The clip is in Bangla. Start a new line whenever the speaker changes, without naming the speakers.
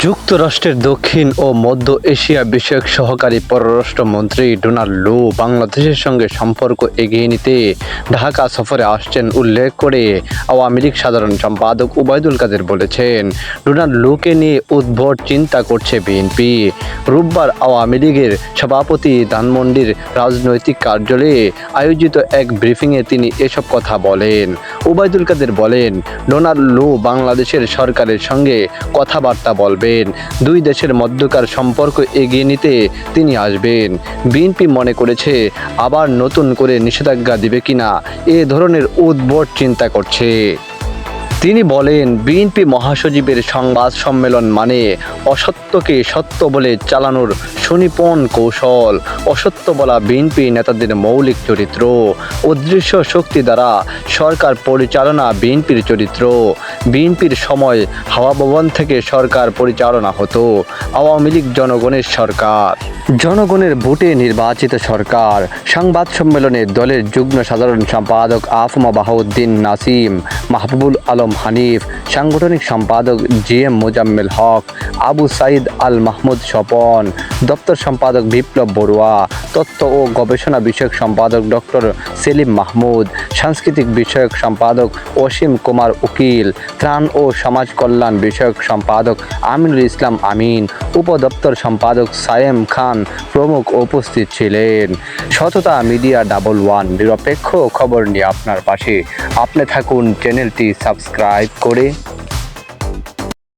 যুক্তরাষ্ট্রের দক্ষিণ ও মধ্য এশিয়া বিষয়ক সহকারী পররাষ্ট্রমন্ত্রী ডোনাল্ড লু বাংলাদেশের সঙ্গে সম্পর্ক এগিয়ে নিতে ঢাকা সফরে আসছেন উল্লেখ করে আওয়ামী লীগ সাধারণ সম্পাদক উবায়দুল কাদের বলেছেন, ডোনাল্ড লুকে নিয়ে উদ্ভট চিন্তা করছে বিএনপি। রোববার আওয়ামী লীগের সভাপতি ধানমন্ডির রাজনৈতিক কার্যালয়ে আয়োজিত এক ব্রিফিংয়ে তিনি এসব কথা বলেন। উবায়দুল কাদের বলেন, ডোনাল্ড লু বাংলাদেশের সরকারের সঙ্গে কথাবার্তা বলবেন। দুই দেশের মধ্যকার সম্পর্ক এগিয়ে নিতে তিনি আসবেন। বিএনপি মনে করেছে, আবার নতুন করে নিষেধাজ্ঞা দিবে কিনা, এ ধরনের উদ্ভট চিন্তা করছে। তিনি বলেন, বিএনপি মহাসচিবের সংবাদ সম্মেলন মানে অসত্যকে সত্য বলে চালানোর সুনিপন কৌশল। অসত্য বলা বিএনপি নেতাদের মৌলিক চরিত্র। অদৃশ্য শক্তি দ্বারা সরকার পরিচালনা বিএনপির চরিত্র। বিএনপির সময় হাওয়া ভবন থেকে সরকার পরিচালনা হতো। আওয়ামী লীগ জনগণের সরকার। জনগণের ভোটে নির্বাচিত সরকার। সংবাদ সম্মেলনে দলের যুগ্ম সাধারণ সম্পাদক আফমা বাহাউদ্দিন নাসিম, মাহবুবুল আলম হানিফ, সাংগঠনিক সম্পাদক জি এম মোজাম্মেল হক, আবু সাইদ আল মাহমুদ স্বপন, দপ্তর সম্পাদক বিপ্লব বড়ুয়া, তথ্য ও গবেষণা বিষয়ক সম্পাদক ডক্টর সেলিম মাহমুদ, সাংস্কৃতিক বিষয়ক সম্পাদক অসীম কুমার উকিল, ত্রাণ ও সমাজ কল্যাণ বিষয়ক সম্পাদক আমিনুল ইসলাম আমিন, উপদপ্তর সম্পাদক সায়েম খান প্রমুখ উপস্থিত ছিলেন। সততা মিডিয়া ডাবল ওয়ান, নিরপেক্ষ খবর নিয়ে আপনার পাশে। আপনি থাকুন চ্যানেলটি সাবস্ক্রাইব করে